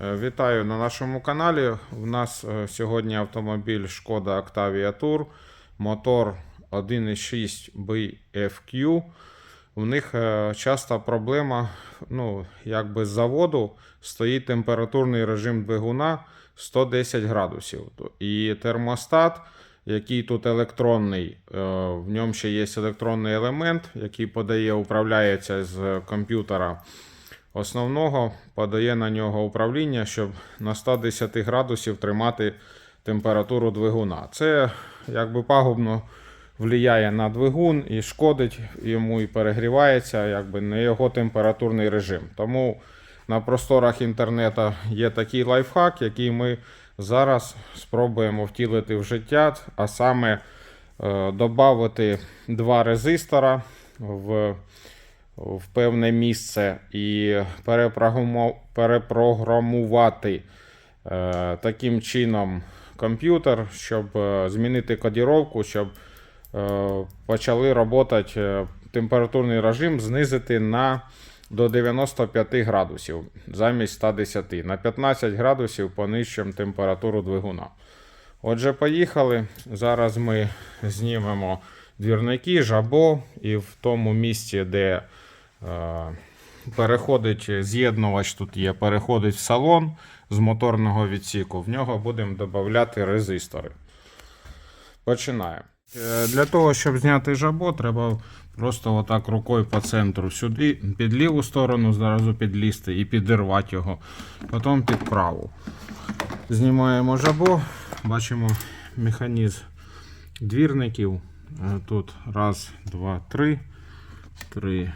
Е, Вітаю на нашому каналі. У нас е, сьогодні автомобіль Шкода Octavia Tour, мотор 1.6 BFQ. У них е, часто проблема, ну, якби з заводу стоїть температурний режим двигуна 110 градусів. І термостат, який тут електронний, в ньому ще є електронний елемент, який подає, управляється з комп'ютера основного, подає на нього управління, щоб на 110 градусів тримати температуру двигуна. Це якби пагубно впливає на двигун і шкодить йому і перегрівається якби не його температурний режим. Тому на просторах інтернету є такий лайфхак, який ми зараз спробуємо втілити в життя, а саме е, додати два резистора в, в певне місце і перепрограмувати е, таким чином комп'ютер, щоб е, змінити кодіровку, щоб е, почали е, температурний режим знизити на до 95 градусів замість 110. На 15 градусів понищимо температуру двигуна. Отже, поїхали. Зараз ми знімемо двірники, жабо, і в тому місці, де переходить з'єднувач, тут є, переходить в салон з моторного відсіку. В нього будемо додати резистори. Починаємо. Е, Для того, щоб зняти жабо, треба просто отак рукою по центру сюди, під ліву сторону, зразу підлізти і підірвати його, потім під праву. Знімаємо жабо, бачимо механізм двірників. Е, Тут раз, два, три. Три е,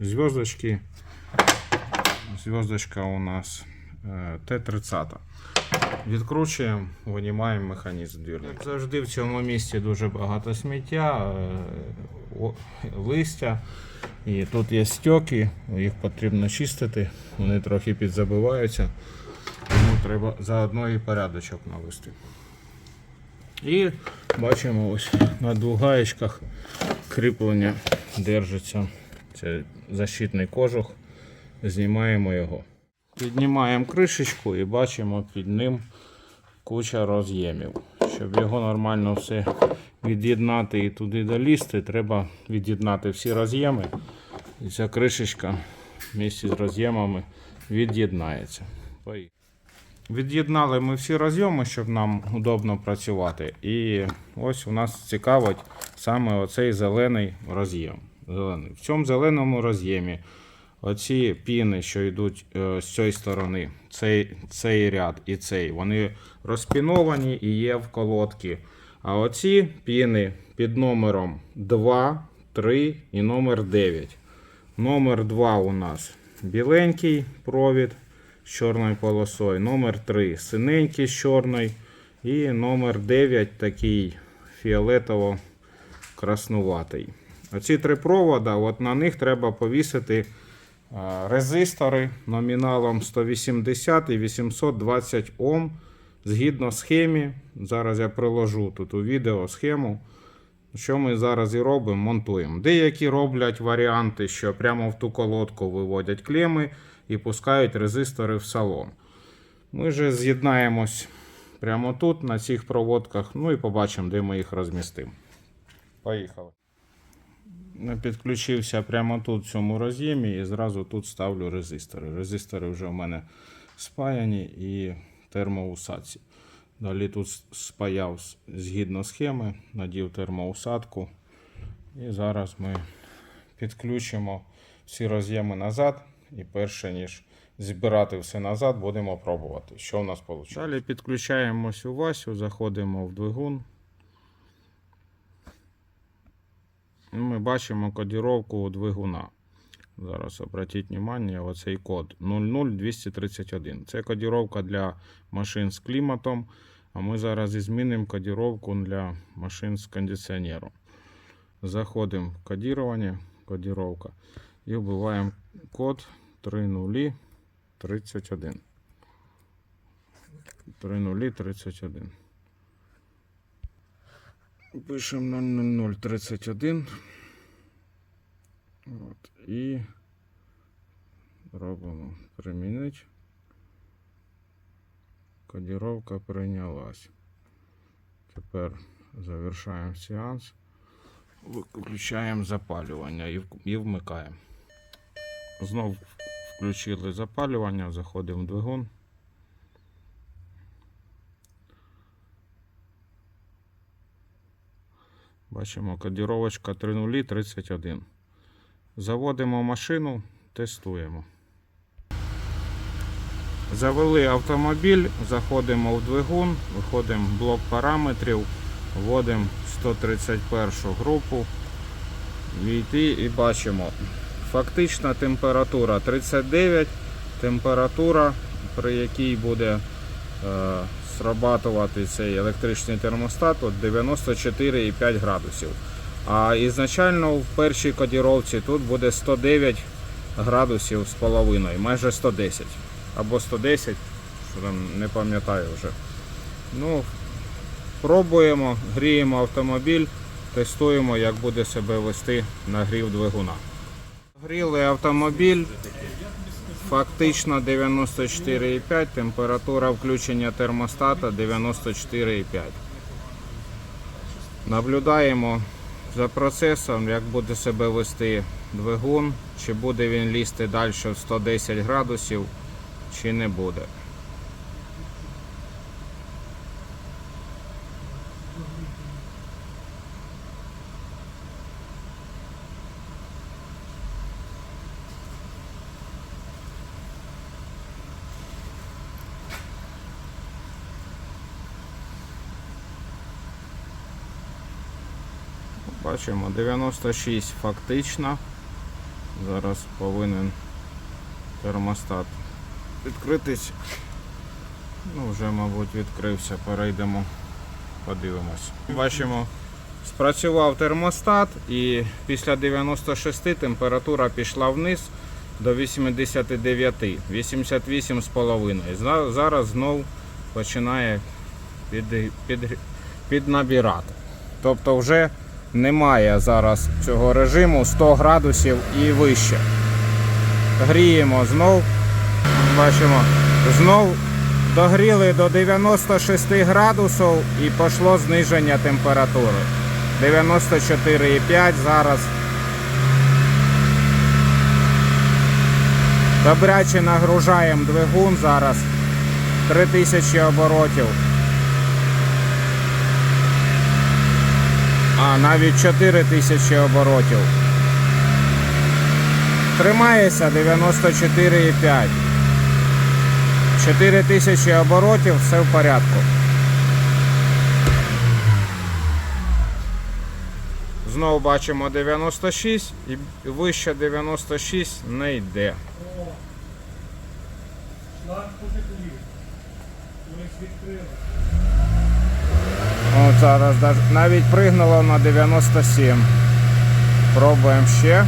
зв'язочки. Зв'язочка у нас е, Т-30. Відкручуємо, винімаємо механізм двірника. Як завжди в цьому місці дуже багато сміття, е, листя. І тут є стьоки, їх потрібно чистити, вони трохи підзабиваються. Тому треба заодно і порядочок навести. І бачимо ось на двох гаєчках кріплення держиться. Це защитний кожух. Знімаємо його. Піднімаємо кришечку і бачимо під ним куча роз'ємів. Щоб його нормально все від'єднати і туди долізти, треба від'єднати всі роз'єми. І ця кришечка місці з роз'ємами від'єднається. Від'єднали ми всі роз'єми, щоб нам удобно працювати. І ось у нас цікавить саме оцей зелений роз'єм. Зелений. В цьому зеленому роз'ємі оці піни, що йдуть е, з цієї сторони, цей, цей ряд і цей, вони розпіновані і є в колодці. А оці піни під номером 2, 3 і номер 9. Номер 2 у нас біленький провід з чорною полосою. Номер 3 синенький з чорною. І номер 9 такий фіолетово-краснуватий. Оці три провода, от на них треба повісити е, резистори номіналом 180 і 820 Ом згідно схемі. Зараз я приложу тут у відео схему. Що ми зараз і робимо? Монтуємо. Деякі роблять варіанти, що прямо в ту колодку виводять клеми і пускають резистори в салон. Ми же з'єднаємось прямо тут, на цих проводках, ну і побачимо, де ми їх розмістимо. Поїхали. Підключився прямо тут в цьому роз'ємі і зразу тут ставлю резистори. Резистори вже в мене спаяні і термоусадці. Далі тут спаяв згідно схеми, надів термоусадку. І зараз ми підключимо всі роз'єми назад. І перше ніж збирати все назад, будемо пробувати, що в нас вийде. Далі підключаємо цю Васю, заходимо в двигун. І Ми бачимо кодіровку двигуна. Зараз обратіть увагу, оцей код 00231. Це кодіровка для машин з кліматом. А ми зараз і змінимо кодіровку для машин з кондиціонером. Заходимо в кодірування, кодіровка, і вбиваємо код 3031. 3031. Пишемо 00031. От, і робимо примінити. Кодировка прийнялась. Тепер завершаємо сеанс. Виключаємо запалювання і, і вмикаємо. Знов включили запалювання, заходимо в двигун. Бачимо, кодировочка 3031. Заводимо машину, тестуємо. Завели автомобіль, заходимо в двигун, виходимо в блок параметрів, вводимо 131 групу. Війти і бачимо. Фактична температура 39, температура, при якій буде е, срабатувати цей електричний термостат от 94,5 градусів. А ізначально в першій кодіровці тут буде 109 градусів з половиною, майже 110 або 110, що там не пам'ятаю вже. Ну, пробуємо, гріємо автомобіль, тестуємо, як буде себе вести нагрів двигуна. Гріли автомобіль. Фактично 94,5, температура включення термостата 94,5. Наблюдаємо за процесом, як буде себе вести двигун, чи буде він лізти далі в 110 градусів, чи не буде. Бачимо 96 фактично. Зараз повинен термостат відкритись. Ну, вже, мабуть, відкрився. Перейдемо, подивимось. Бачимо, спрацював термостат і після 96 температура пішла вниз до 89, 88,5. Зараз знов починає під, під, піднабирати. Тобто вже немає зараз цього режиму 100 градусів і вище. Гріємо знов. Бачимо, знов догріли до 96 градусів і пішло зниження температури. 94,5 зараз. Добряче нагружаємо двигун зараз. 3000 оборотів. А, навіть 4 тисячі оборотів. Тримається 94,5. 4 тисячі оборотів, все в порядку. Знову бачимо 96 і вище 96 не йде. Шланг відкрили. Зараз навіть пригнуло на 97. Пробуємо ще.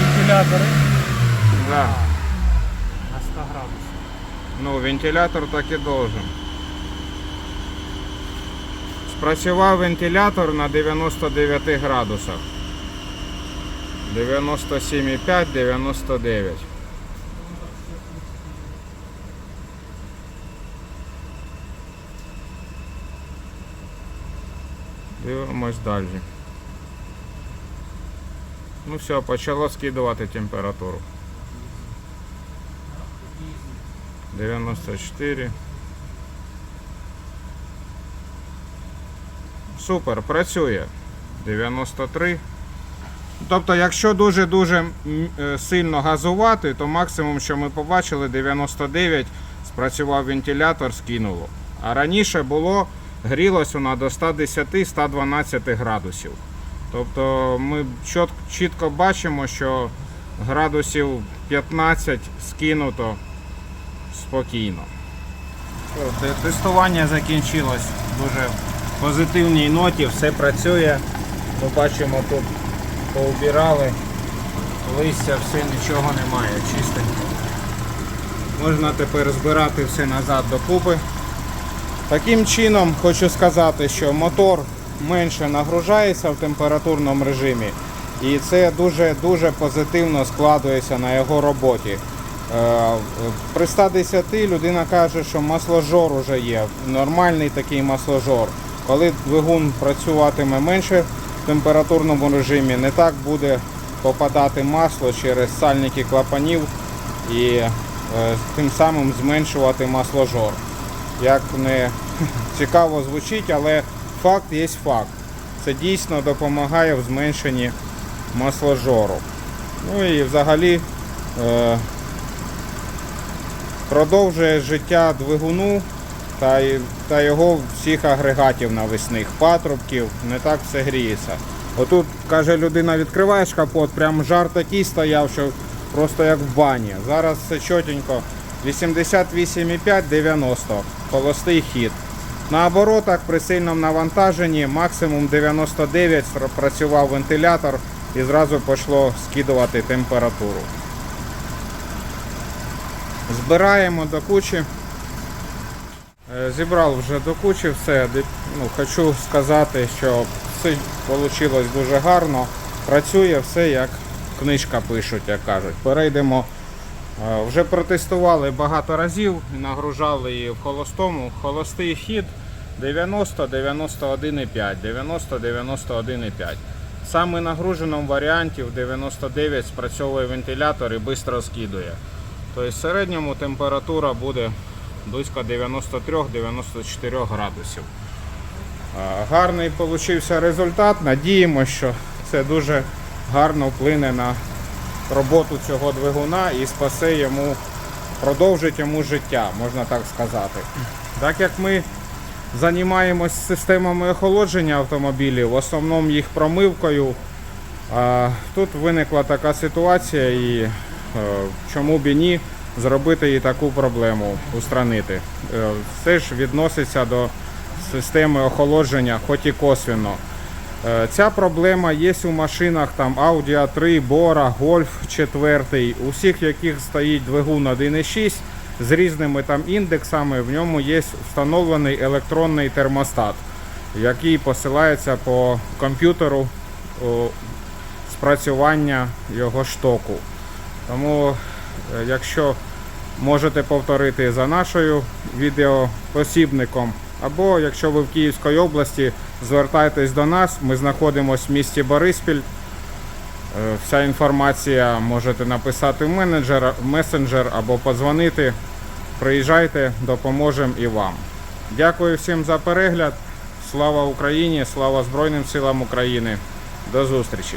Вентилятори Да. на 100 градусів. Ну, вентилятор так і должен. Спрацював вентилятор на 99 градусах. 97,5, 99. Дивимось далі. Ну все, почало скидувати температуру. 94. Супер, працює. 93. Тобто, якщо дуже-дуже е, сильно газувати, то максимум, що ми побачили, 99 спрацював вентилятор, скинуло. А раніше було грілось вона до 110-112 градусів. Тобто ми чітко бачимо, що градусів 15 скинуто спокійно. Тестування закінчилось дуже позитивній ноті, все працює. Ми бачимо тут поубирали листя, все нічого немає, чистенько. Можна тепер збирати все назад докупи. Таким чином хочу сказати, що мотор менше нагружається в температурному режимі, і це дуже-дуже позитивно складується на його роботі. Е, При 110 людина каже, що масложор уже є, нормальний такий масложор. Коли двигун працюватиме менше в температурному режимі, не так буде попадати масло через сальники клапанів і е, тим самим зменшувати масложор. Як не цікаво звучить, але факт є факт. Це дійсно допомагає в зменшенні масложору. Ну і взагалі е, продовжує життя двигуну та, та його всіх агрегатів навесних, патрубків, не так все гріється. Отут, каже людина, відкриваєш капот, прям жар такий стояв, що просто як в бані. Зараз все чотенько. 88,5-90, холостий хід. На оборотах при сильному навантаженні максимум 99 працював вентилятор і зразу пішло скидувати температуру. Збираємо до кучі. Е, Зібрав вже до кучі все. Ну, хочу сказати, що все вийшло дуже гарно. Працює все як книжка пишуть, як кажуть. Перейдемо. Е, Вже протестували багато разів, нагружали її в холостому. Холостий хід 90, 91,5, 90, 91,5. Саме нагруженому варіанті в 99 спрацьовує вентилятор і швидко скидує. Тобто в середньому температура буде близько 93-94 градусів. Гарний получився результат. Надіємося, що це дуже гарно вплине на роботу цього двигуна і спасе йому, продовжить йому життя, можна так сказати. Так як ми займаємось системами охолодження автомобілів, в основному їх промивкою, тут виникла така ситуація і чому б і ні зробити і таку проблему, устранити. Е, Все ж відноситься до системи охолодження, хоч і косвенно. Е, Ця проблема є у машинах там Audi A3, Bora, Golf 4, у всіх яких стоїть двигун 1.6 з різними там індексами, в ньому є встановлений електронний термостат, який посилається по комп'ютеру спрацювання його штоку. Тому, е, якщо можете повторити за нашою відеопосібником, або якщо ви в Київській області, звертайтесь до нас. Ми знаходимося в місті Бориспіль. Е, Вся інформація можете написати в менеджер, месенджер або подзвонити. Приїжджайте, допоможемо і вам. Дякую всім за перегляд. Слава Україні! Слава Збройним силам України! До зустрічі!